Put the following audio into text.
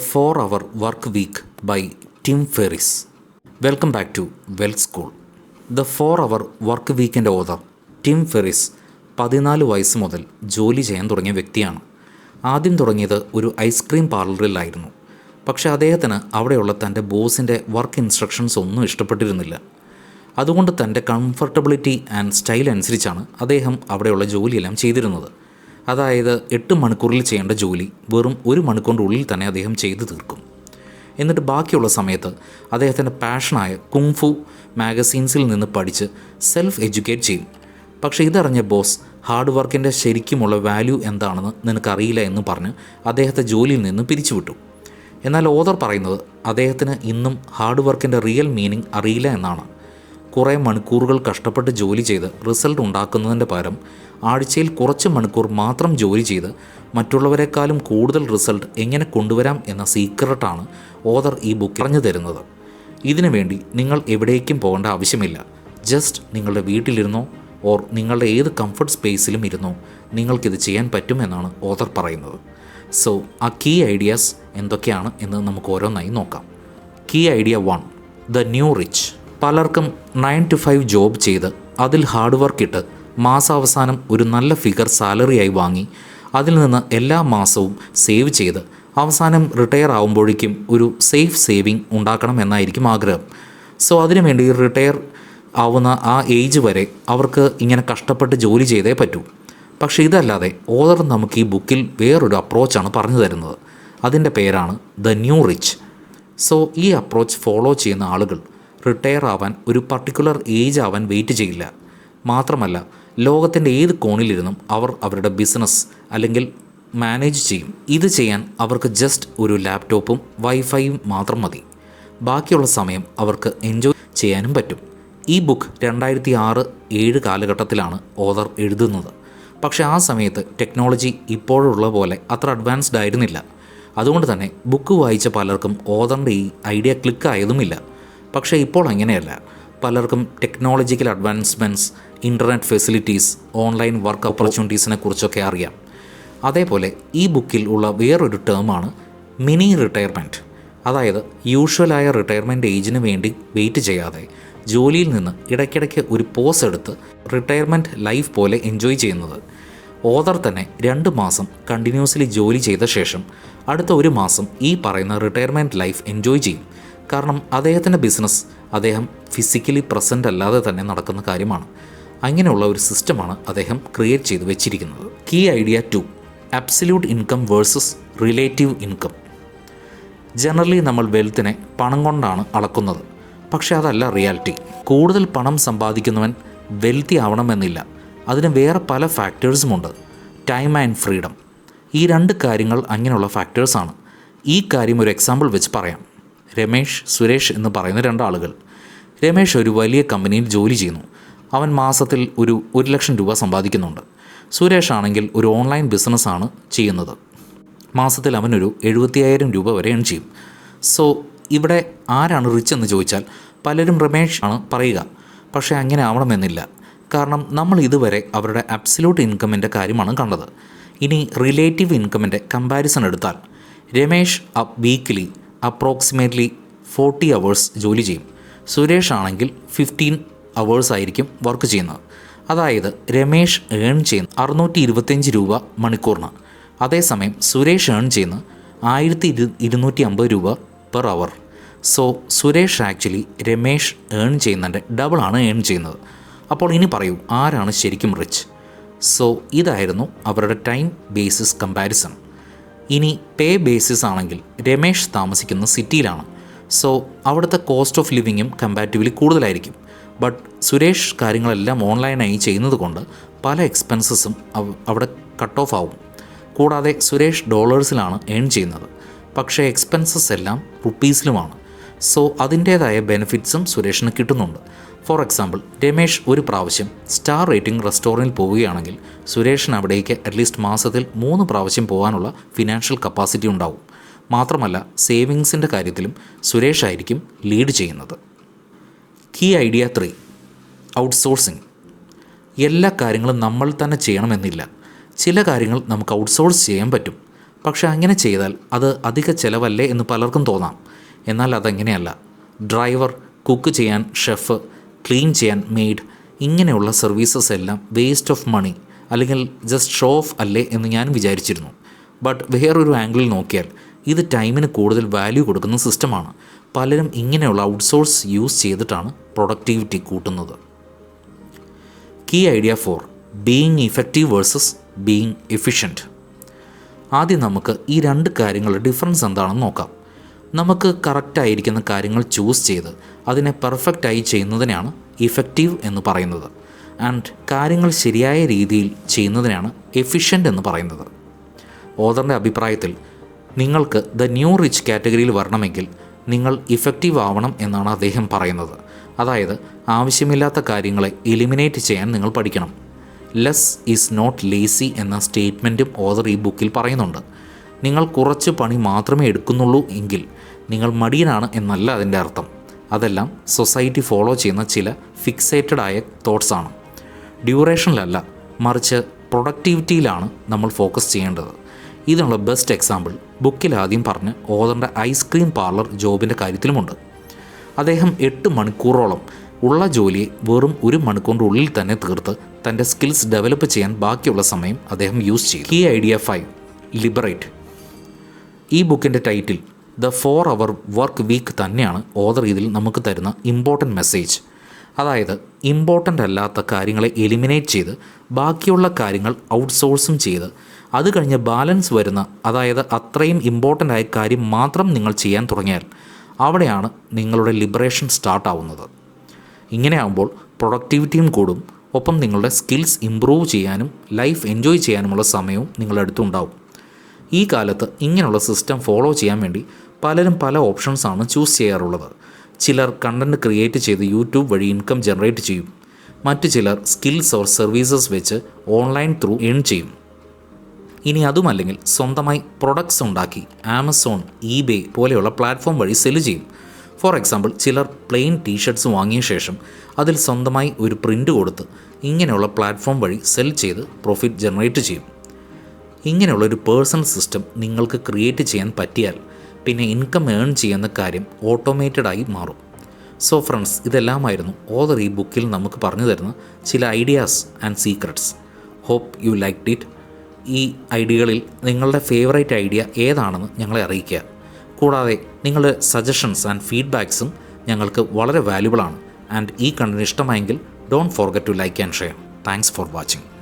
Four hour work week by Tim Ferriss welcome back to well school the four hour work വീക്കിന്റെ author Tim Ferriss പതിനാല് വയസ്സ് മുതൽ ജോലി ചെയ്യാൻ തുടങ്ങിയ വ്യക്തിയാണ്. ആദ്യം തുടങ്ങിയത് ഒരു ഐസ്ക്രീം പാർലറിലായിരുന്നു. പക്ഷേ അദ്ദേഹത്തിന് അവിടെയുള്ള തന്റെ ബോസിന്റെ വർക്ക് ഇൻസ്ട്രക്ഷൻസ് ഒന്നും ഇഷ്ടപ്പെട്ടിരുന്നില്ല. അതുകൊണ്ട് തന്റെ കംഫർട്ടബിലിറ്റി ആൻഡ് സ്റ്റൈൽ അനുസരിച്ചാണ് അദ്ദേഹം അവിടെയുള്ള ജോലിയെല്ലാം ചെയ്തിരുന്നത്. അതായത് എട്ട് മണിക്കൂറിൽ ചെയ്യേണ്ട ജോലി വെറും ഒരു മണിക്കൂറിന്റെ ഉള്ളിൽ തന്നെ അദ്ദേഹം ചെയ്തു തീർക്കും. എന്നിട്ട് ബാക്കിയുള്ള സമയത്ത് അദ്ദേഹത്തിന്റെ പാഷനായ കുങ്ഫു മാഗസീൻസിൽ നിന്ന് പഠിച്ച് സെൽഫ് എഡ്യൂക്കേറ്റ് ചെയ്യും. പക്ഷേ ഇതറിഞ്ഞ ബോസ് ഹാർഡ് വർക്കിന്റെ ശരിക്കുമുള്ള വാല്യൂ എന്താണെന്ന് നിനക്കറിയില്ല എന്ന് പറഞ്ഞ് അദ്ദേഹത്തെ ജോലിയിൽ നിന്ന് പിരിച്ചുവിട്ടു. എന്നാൽ ഓതർ പറയുന്നത് അദ്ദേഹത്തിന് ഇന്നും ഹാർഡ് വർക്കിന്റെ റിയൽ മീനിങ് അറിയില്ല എന്നാണ്. കുറേ മണിക്കൂറുകൾ കഷ്ടപ്പെട്ട് ജോലി ചെയ്ത് റിസൾട്ട് ഉണ്ടാക്കുന്നതിന്റെ പകരം ആഴ്ചയിൽ കുറച്ച് മണിക്കൂർ മാത്രം ജോലി ചെയ്ത് മറ്റുള്ളവരെക്കാളും കൂടുതൽ റിസൾട്ട് എങ്ങനെ കൊണ്ടുവരാം എന്ന സീക്രട്ടാണ് ഓദർ ഈ ബുക്ക് പറഞ്ഞു തരുന്നത്. ഇതിനു വേണ്ടി നിങ്ങൾ എവിടേക്കും പോകേണ്ട ആവശ്യമില്ല. ജസ്റ്റ് നിങ്ങളുടെ വീട്ടിലിരുന്നോ ഓർ നിങ്ങളുടെ ഏത് കംഫർട്ട് സ്പേസിലും ഇരുന്നോ നിങ്ങൾക്കിത് ചെയ്യാൻ പറ്റുമെന്നാണ് ഓദർ പറയുന്നത്. സോ ആ കീ ഐഡിയാസ് എന്തൊക്കെയാണ് എന്ന് നമുക്ക് ഓരോന്നായി നോക്കാം. Key idea one the new rich പലർക്കും നയൻ ടു ഫൈവ് ജോബ് ചെയ്ത് അതിൽ ഹാർഡ് വർക്ക് ഇട്ട് മാസാവസാനം ഒരു നല്ല ഫിഗർ സാലറിയായി വാങ്ങി. അതിൽ നിന്ന് എല്ലാ മാസവും സേവ് ചെയ്ത് അവസാനം റിട്ടയർ ആകുമ്പോഴേക്കും ഒരു സേഫ് സേവിങ് ഉണ്ടാക്കണം എന്നായിരിക്കും ആഗ്രഹം. സോ അതിനുവേണ്ടി റിട്ടയർ ആവുന്ന ആ ഏജ് വരെ അവർക്ക് ഇങ്ങനെ കഷ്ടപ്പെട്ട് ജോലി ചെയ്തേ പറ്റൂ. പക്ഷേ ഇതല്ലാതെ ഓതർ നമുക്ക് ഈ ബുക്കിൽ വേറൊരു അപ്രോച്ചാണ് പറഞ്ഞു തരുന്നത്. അതിന്റെ പേരാണ് ദ ന്യൂ റിച്ച് സോ ഈ അപ്രോച്ച് ഫോളോ ചെയ്യുന്ന ആളുകൾ റിട്ടയർ ആവാൻ ഒരു പർട്ടിക്കുലർ ഏജ് ആവാൻ വെയിറ്റ് ചെയ്യില്ല. മാത്രമല്ല ലോകത്തിന്റെ ഏത് കോണിലിരുന്നും അവർ അവരുടെ ബിസിനസ് അല്ലെങ്കിൽ മാനേജ് ചെയ്യും. ഇത് ചെയ്യാൻ അവർക്ക് ജസ്റ്റ് ഒരു ലാപ്ടോപ്പും വൈഫൈയും മാത്രം മതി. ബാക്കിയുള്ള സമയം അവർക്ക് എൻജോയ് ചെയ്യാനും പറ്റും. ഈ ബുക്ക് രണ്ടായിരത്തി ആറ് ഏഴ് കാലഘട്ടത്തിലാണ് ഓതർ എഴുതുന്നത്. പക്ഷേ ആ സമയത്ത് ടെക്നോളജി ഇപ്പോഴുള്ള പോലെ അത്ര അഡ്വാൻസ്ഡ് ആയിരുന്നില്ല. അതുകൊണ്ട് തന്നെ ബുക്ക് വായിച്ച പലർക്കും ഓതറിന്റെ ഈ ഐഡിയ ക്ലിക്ക് ആയതുമില്ല. പക്ഷേ ഇപ്പോൾ അങ്ങനെയല്ല. പലർക്കും technological advancements internet facilities online work ഓപ്പർച്യൂണിറ്റീസിനെ കുറിച്ചൊക്കെ അറിയാം. അതേപോലെ ഈ ബുക്കിൽ ഉള്ള വേറൊരു ടേമാണ് മിനി റിട്ടയർമെന്റ് അതായത് യൂഷ്വലായ റിട്ടയർമെന്റ് ഏജിന് വേണ്ടി വെയിറ്റ് ചെയ്യാതെ ജോലിയിൽ നിന്ന് ഇടയ്ക്കിടയ്ക്ക് ഒരു പോസ് എടുത്ത് റിട്ടയർമെന്റ് ലൈഫ് പോലെ എൻജോയ് ചെയ്യുന്നത്. ഓതർ തന്നെ രണ്ട് മാസം കണ്ടിന്യൂസ്ലി ജോലി ചെയ്ത ശേഷം അടുത്ത ഒരു മാസം ഈ പറയുന്ന റിട്ടയർമെന്റ് ലൈഫ് എൻജോയ് ചെയ്യും. കാരണം അദ്ദേഹത്തിന്റെ ബിസിനസ് അദ്ദേഹം ഫിസിക്കലി പ്രസന്റ് അല്ലാതെ തന്നെ നടക്കുന്ന കാര്യമാണ്. അങ്ങനെയുള്ള ഒരു സിസ്റ്റമാണ് അദ്ദേഹം ക്രിയേറ്റ് ചെയ്ത് വെച്ചിരിക്കുന്നത്. Key idea two absolute income versus relative income generally നമ്മൾ വെൽത്തിനെ പണം കൊണ്ടാണ് അളക്കുന്നത്. പക്ഷേ അതല്ല റിയാലിറ്റി കൂടുതൽ പണം സമ്പാദിക്കുന്നവൻ വെൽത്തി ആവണമെന്നില്ല. അതിന് വേറെ പല ഫാക്ടേഴ്സുമുണ്ട് ടൈം ആൻഡ് ഫ്രീഡം ഈ രണ്ട് കാര്യങ്ങൾ അങ്ങനെയുള്ള ഫാക്ടേഴ്സാണ് ഈ കാര്യം ഒരു എക്സാമ്പിൾ വെച്ച് പറയാം. രമേഷ് സുരേഷ് എന്ന് പറയുന്ന രണ്ടാളുകൾ. രമേഷ് ഒരു വലിയ കമ്പനിയിൽ ജോലി ചെയ്യുന്നു. അവൻ മാസത്തിൽ ഒരു ഒരു ലക്ഷം രൂപ സമ്പാദിക്കുന്നുണ്ട്. സുരേഷ് ആണെങ്കിൽ ഒരു ഓൺലൈൻ ബിസിനസ്സാണ് ചെയ്യുന്നത്. മാസത്തിൽ അവനൊരു എഴുപത്തിയായിരം രൂപ വരെ ഏൺ ചെയ്യും. സോ ഇവിടെ ആരാണ് റിച്ച് എന്ന് ചോദിച്ചാൽ പലരും രമേഷ് ആണ് പറയുക. പക്ഷേ അങ്ങനെ ആവണമെന്നില്ല. കാരണം നമ്മൾ ഇതുവരെ അവരുടെ അബ്സല്യൂട്ട് ഇൻകമിന്റെ കാര്യമാണ് കണ്ടത്. ഇനി റിലേറ്റീവ് ഇൻകമിന്റെ കമ്പാരിസൺ എടുത്താൽ Ramesh up weekly approximately forty hours ജോലി ചെയ്യും. സുരേഷ് ആണെങ്കിൽ ഫിഫ്റ്റീൻ അവേഴ്സ് ആയിരിക്കും വർക്ക് ചെയ്യുന്നത്. അതായത് രമേഷ് ഏൺ ചെയ്യുന്ന അറുന്നൂറ്റി ഇരുപത്തിയഞ്ച് രൂപ മണിക്കൂറിന്. അതേസമയം സുരേഷ് ഏൺ ചെയ്യുന്ന ആയിരത്തി ഇരു ഇരുന്നൂറ്റി അമ്പത് രൂപ per hour. So Suresh actually Ramesh earn ചെയ്യുന്നതിന്റെ ഡബിളാണ് ഏൺ ചെയ്യുന്നത്. അപ്പോൾ ഇനി പറയൂ ആരാണ് ശരിക്കും റിച്ച്? സോ ഇതായിരുന്നു അവരുടെ ടൈം ബേസിസ് കമ്പാരിസൺ. ഇനി പേ ബേസിസ് ആണെങ്കിൽ രമേശ് താമസിക്കുന്ന സിറ്റിയിലാണ് സോ അവിടുത്തെ കോസ്റ്റ് ഓഫ് ലിവിങ്ങും കമ്പാരിറ്റീവ്ലി കൂടുതലായിരിക്കും. ബട്ട് സുരേഷ് കാര്യങ്ങളെല്ലാം ഓൺലൈനായി ചെയ്യുന്നത് കൊണ്ട് പല എക്സ്പെൻസസും അവിടെ കട്ട് ഓഫ് ആവും. കൂടാതെ സുരേഷ് ഡോളേഴ്സിലാണ് ഏൺ ചെയ്യുന്നത്. പക്ഷേ എക്സ്പെൻസസ് എല്ലാം റുപ്പീസിലുമാണ് സോ അതിന്റേതായ ബെനിഫിറ്റ്സും സുരേഷിന് കിട്ടുന്നുണ്ട്. ഫോർ എക്സാമ്പിൾ രമേഷ് ഒരു പ്രാവശ്യം സ്റ്റാർ റേറ്റിംഗ് റെസ്റ്റോറന്റിൽ പോവുകയാണെങ്കിൽ സുരേഷിന് അവിടേക്ക് അറ്റ്ലീസ്റ്റ് മാസത്തിൽ മൂന്ന് പ്രാവശ്യം പോകാനുള്ള ഫിനാൻഷ്യൽ കപ്പാസിറ്റി ഉണ്ടാവും. മാത്രമല്ല സേവിങ്സിന്റെ കാര്യത്തിലും സുരേഷ് ആയിരിക്കും ലീഡ് ചെയ്യുന്നത്. കീ ഐഡിയ ത്രീ ഔട്ട്സോഴ്സിംഗ് എല്ലാ കാര്യങ്ങളും നമ്മൾ തന്നെ ചെയ്യണമെന്നില്ല. ചില കാര്യങ്ങൾ നമുക്ക് ഔട്ട്സോഴ്സ് ചെയ്യാൻ പറ്റും. പക്ഷേ അങ്ങനെ ചെയ്താൽ അത് അധിക ചിലവല്ലേ എന്ന് പലർക്കും തോന്നാം. എന്നാൽ അതെങ്ങനെയല്ല. ഡ്രൈവർ കുക്ക് ചെയ്യാൻ ഷെഫ് ക്ലീൻ ചെയ്യാൻ മെയ്ഡ് ഇങ്ങനെയുള്ള സർവീസസ് എല്ലാം വേസ്റ്റ് ഓഫ് മണി അല്ലെങ്കിൽ ജസ്റ്റ് ഷോ ഓഫ് അല്ലേ എന്ന് ഞാൻ വിചാരിച്ചിരുന്നു. ബട്ട് വേറൊരു ആംഗിളിൽ നോക്കിയാൽ ഇത് ടൈമിന് കൂടുതൽ വാല്യൂ കൊടുക്കുന്ന സിസ്റ്റമാണ്. പലരും ഇങ്ങനെയുള്ള ഔട്ട്സോഴ്സ് യൂസ് ചെയ്തിട്ടാണ് പ്രൊഡക്ടിവിറ്റി കൂട്ടുന്നത്. Key idea four being effective versus being efficient ആദ്യം നമുക്ക് ഈ രണ്ട് കാര്യങ്ങളുടെ ഡിഫറൻസ് എന്താണെന്ന് നോക്കാം. നമുക്ക് കറക്റ്റായിരിക്കുന്ന കാര്യങ്ങൾ ചൂസ് ചെയ്ത് അതിനെ പെർഫെക്റ്റായി ചെയ്യുന്നതിനാണ് ഇഫക്റ്റീവ് എന്ന് പറയുന്നത്. ആൻഡ് കാര്യങ്ങൾ ശരിയായ രീതിയിൽ ചെയ്യുന്നതിനാണ് എഫിഷ്യന്റ് എന്ന് പറയുന്നത്. ഓദറിന്റെ അഭിപ്രായത്തിൽ നിങ്ങൾക്ക് ദ ന്യൂ റിച്ച് കാറ്റഗറിയിൽ വരണമെങ്കിൽ നിങ്ങൾ ഇഫക്റ്റീവ് ആവണം എന്നാണ് അദ്ദേഹം പറയുന്നത്. അതായത് ആവശ്യമില്ലാത്ത കാര്യങ്ങളെ എലിമിനേറ്റ് ചെയ്യാൻ നിങ്ങൾ പഠിക്കണം. ലെസ് ഈസ് നോട്ട് ലേസി എന്ന സ്റ്റേറ്റ്മെന്റും ഓദർ ഈ ബുക്കിൽ പറയുന്നുണ്ട്. നിങ്ങൾ കുറച്ച് പണി മാത്രമേ എടുക്കുന്നുള്ളൂ എങ്കിൽ നിങ്ങൾ മടിയനാണ് എന്നല്ല അതിന്റെ അർത്ഥം. അതെല്ലാം സൊസൈറ്റി ഫോളോ ചെയ്യുന്ന ചില ഫിക്സേറ്റഡ് ആയ തോട്ട്സ് ആണ്. ഡ്യൂറേഷനിലല്ല മറിച്ച് പ്രൊഡക്ടിവിറ്റിയിലാണ് നമ്മൾ ഫോക്കസ് ചെയ്യേണ്ടത്. ഇതിനുള്ള ബെസ്റ്റ് എക്സാമ്പിൾ ബുക്കിൽ ആദ്യം പറഞ്ഞ് ഓദറിന്റെ ഐസ്ക്രീം പാർലർ ജോബിന്റെ കാര്യത്തിലുമുണ്ട്. അദ്ദേഹം എട്ട് മണിക്കൂറോളം ഉള്ള ജോലിയെ വെറും ഒരു മണിക്കൂറിന്റെ ഉള്ളിൽ തന്നെ തീർത്ത് തന്റെ സ്കിൽസ് ഡെവലപ്പ് ചെയ്യാൻ ബാക്കിയുള്ള സമയം അദ്ദേഹം യൂസ് ചെയ്യും ഈ ഐഡിയ ഫൈവ് ലിബറേറ്റ്. ഈ ബുക്കിന്റെ title the four hour work week തന്നെയാണ് ഓദർ ഇതിൽ നമുക്ക് തരുന്ന ഇമ്പോർട്ടന്റ് മെസ്സേജ് അതായത് ഇമ്പോർട്ടന്റ് അല്ലാത്ത കാര്യങ്ങളെ എലിമിനേറ്റ് ചെയ്ത് ബാക്കിയുള്ള കാര്യങ്ങൾ ഔട്ട്സോഴ്സും ചെയ്ത് അത് കഴിഞ്ഞ് ബാലൻസ് വരുന്ന അതായത് അത്രയും ഇമ്പോർട്ടന്റ് ആയ കാര്യം മാത്രം നിങ്ങൾ ചെയ്യാൻ തുടങ്ങിയാൽ അവിടെയാണ് നിങ്ങളുടെ ലിബറേഷൻ സ്റ്റാർട്ടാവുന്നത് ഇങ്ങനെ ആകുമ്പോൾ പ്രൊഡക്ടിവിറ്റിയും കൂടും ഒപ്പം നിങ്ങളുടെ സ്കിൽസ് ഇമ്പ്രൂവ് ചെയ്യാനും ലൈഫ് എൻജോയ് ചെയ്യാനുമുള്ള സമയവും നിങ്ങളുടെ അടുത്തുണ്ടാവും. ഈ കാലത്ത് ഇങ്ങനെയുള്ള സിസ്റ്റം ഫോളോ ചെയ്യാൻ വേണ്ടി പലരും പല ഓപ്ഷൻസാണ് ചൂസ് ചെയ്യാറുള്ളത്. ചിലർ കണ്ടന്റ് ക്രിയേറ്റ് ചെയ്ത് യൂട്യൂബ് വഴി ഇൻകം ജനറേറ്റ് ചെയ്യും. മറ്റു ചിലർ സ്കിൽസ് ഓർ സർവീസസ് വെച്ച് ഓൺലൈൻ ത്രൂ ഏൺ ചെയ്യും. ഇനി അതുമല്ലെങ്കിൽ സ്വന്തമായി പ്രൊഡക്ട്സ് ഉണ്ടാക്കി ആമസോൺ ഇബേ പോലെയുള്ള പ്ലാറ്റ്ഫോം വഴി സെൽ ചെയ്യും. ഫോർ എക്സാമ്പിൾ ചിലർ പ്ലെയിൻ ടീഷർട്ട്സ് വാങ്ങിയ ശേഷം അതിൽ സ്വന്തമായി ഒരു പ്രിന്റ് കൊടുത്ത് ഇങ്ങനെയുള്ള പ്ലാറ്റ്ഫോം വഴി സെൽ ചെയ്ത് പ്രോഫിറ്റ് ജനറേറ്റ് ചെയ്യും. ഇങ്ങനെയുള്ള ഒരു പേഴ്സണൽ സിസ്റ്റം നിങ്ങൾക്ക് ക്രിയേറ്റ് ചെയ്യാൻ പറ്റിയാൽ പിന്നെ ഇൻകം ഏൺ ചെയ്യുന്ന കാര്യം ഓട്ടോമേറ്റഡായി മാറും. സോ ഫ്രണ്ട്സ് ഇതെല്ലാമായിരുന്നു ഓദർ ഈ ബുക്കിൽ നമുക്ക് പറഞ്ഞു തരുന്ന ചില ideas and secrets. Hope you like it ഈ ഐഡിയകളിൽ നിങ്ങളുടെ ഫേവറേറ്റ് ഐഡിയ ഏതാണെന്ന് ഞങ്ങളെ അറിയിക്കുക. കൂടാതെ നിങ്ങളുടെ സജഷൻസ് ആൻഡ് ഫീഡ്ബാക്സും ഞങ്ങൾക്ക് വളരെ വാല്യുബിളാണ് ആൻഡ് ഈ കണ്ടന്റ് ഇഷ്ടമായെങ്കിൽ don't forget to like and share thanks for watching